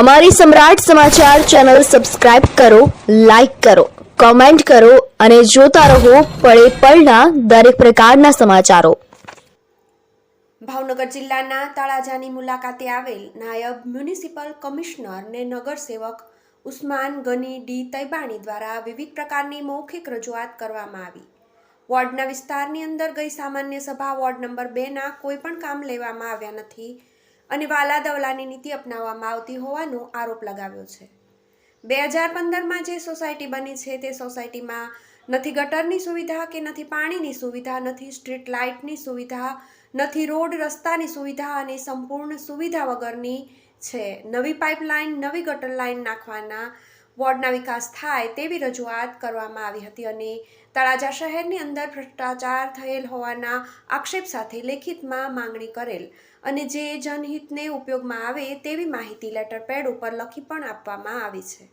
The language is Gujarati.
અમારી સમ્રાટ સમાચાર ચેનલ સબસ્ક્રાઇબ કરો, લાઇક કરો, કોમેન્ટ કરો અને જોતા રહો પળે પળના દરેક પ્રકારના સમાચારો. ભાવનગર જિલ્લાના તળાજાની મુલાકાતે આવેલ નાયબ મ્યુનિસિપલ કમિશનર ને નગરસેવક ઉસ્માન ગની ડી તૈબાણી દ્વારા વિવિધ પ્રકારની મૌખિક રજૂઆત કરવામાં આવી. વોર્ડના વિસ્તારની અંદર ગઈ સામાન્ય સભા વોર્ડ નંબર બેના કોઈ પણ કામ લેવામાં આવ્યા નથી. અને વાલા દવલાની નીતિ અપનાવવામાં આવતી હોવાનો આરોપ લગાવ્યો છે. બે હજાર પંદરમાં જે સોસાયટી બની છે, તે સોસાયટીમાં નથી ગટરની સુવિધા કે નથી પાણીની સુવિધા, નથી સ્ટ્રીટ લાઇટની સુવિધા, નથી રોડ રસ્તાની સુવિધા અને સંપૂર્ણ સુવિધા વગરની છે. નવી પાઇપલાઇન, નવી ગટર લાઇન નાખવાના વોર્ડના વિકાસ થાય તેવી રજૂઆત કરવામાં આવી હતી અને તળાજા શહેરની અંદર ભ્રષ્ટાચાર થયેલ હોવાના આક્ષેપ સાથે લેખિતમાં માંગણી કરેલ અને જે જનહિતને ઉપયોગમાં આવે તેવી માહિતી, લેટર પેડ ઉપર લખી પણ આપવામાં આવી છે.